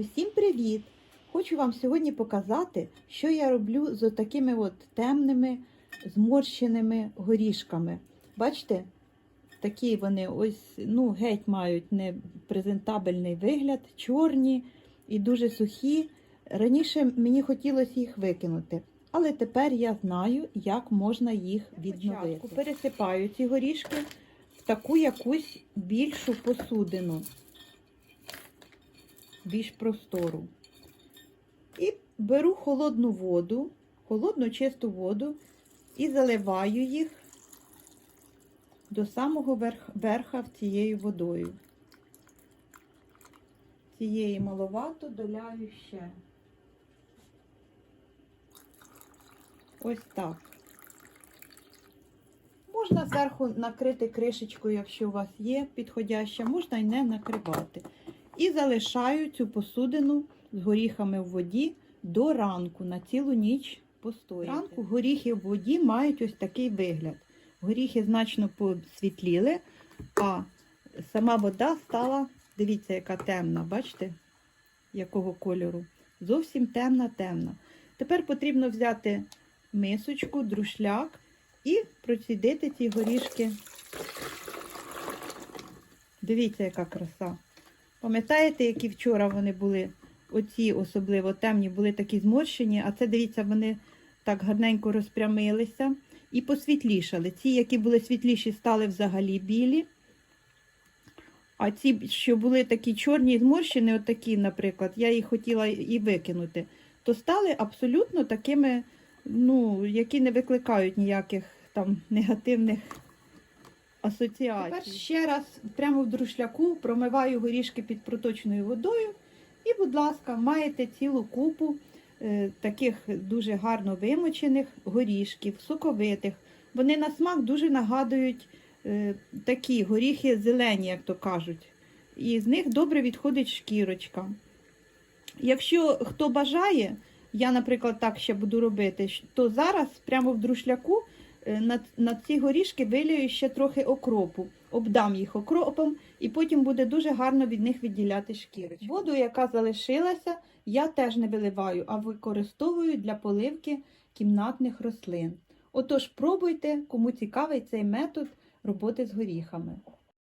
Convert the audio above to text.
Усім привіт! Хочу вам сьогодні показати, що я роблю з такими от темними зморщеними горішками. Бачите, такі вони ось ну, геть мають непрезентабельний вигляд, чорні і дуже сухі. Раніше мені хотілося їх викинути, але тепер я знаю, як можна їх відновити. Пересипаю ці горішки в таку якусь більшу посудину більш простору. І беру холодну воду, холодну чисту воду і заливаю їх до самого верх, верха цією водою. Цієї маловато доляю ще. Ось так. Можна зверху накрити кришечкою, якщо у вас є підходяща, можна і не накривати. І залишаю цю посудину з горіхами в воді до ранку, на цілу ніч постояти. Ранку горіхи в воді мають ось такий вигляд. Горіхи значно посвітліли, а сама вода стала, дивіться, яка темна, бачите, якого кольору? Зовсім темна-темна. Тепер потрібно взяти мисочку, друшляк і процідити ці горішки. Дивіться, яка краса. Пам'ятаєте, які вчора вони були, оці особливо темні, були такі зморщені, а це, дивіться, вони так гарненько розпрямилися і посвітлішали. Ці, які були світліші, стали взагалі білі. А ці, що були такі чорні зморщені, отакі, наприклад, я їх хотіла і викинути, то стали абсолютно такими, ну, які не викликають ніяких там негативних асоціацій. Тепер ще раз прямо в друшляку промиваю горішки під проточною водою. І, будь ласка, маєте цілу купу е, таких дуже гарно вимочених горішків, соковитих. Вони на смак дуже нагадують е, такі горіхи зелені, як то кажуть. І з них добре відходить шкірочка. Якщо хто бажає, я, наприклад, так ще буду робити, то зараз прямо в друшляку на, на ці горішки вилію ще трохи окропу, обдам їх окропом, і потім буде дуже гарно від них відділяти шкірочку. Воду, яка залишилася, я теж не виливаю, а використовую для поливки кімнатних рослин. Отож, пробуйте, кому цікавий цей метод роботи з горіхами.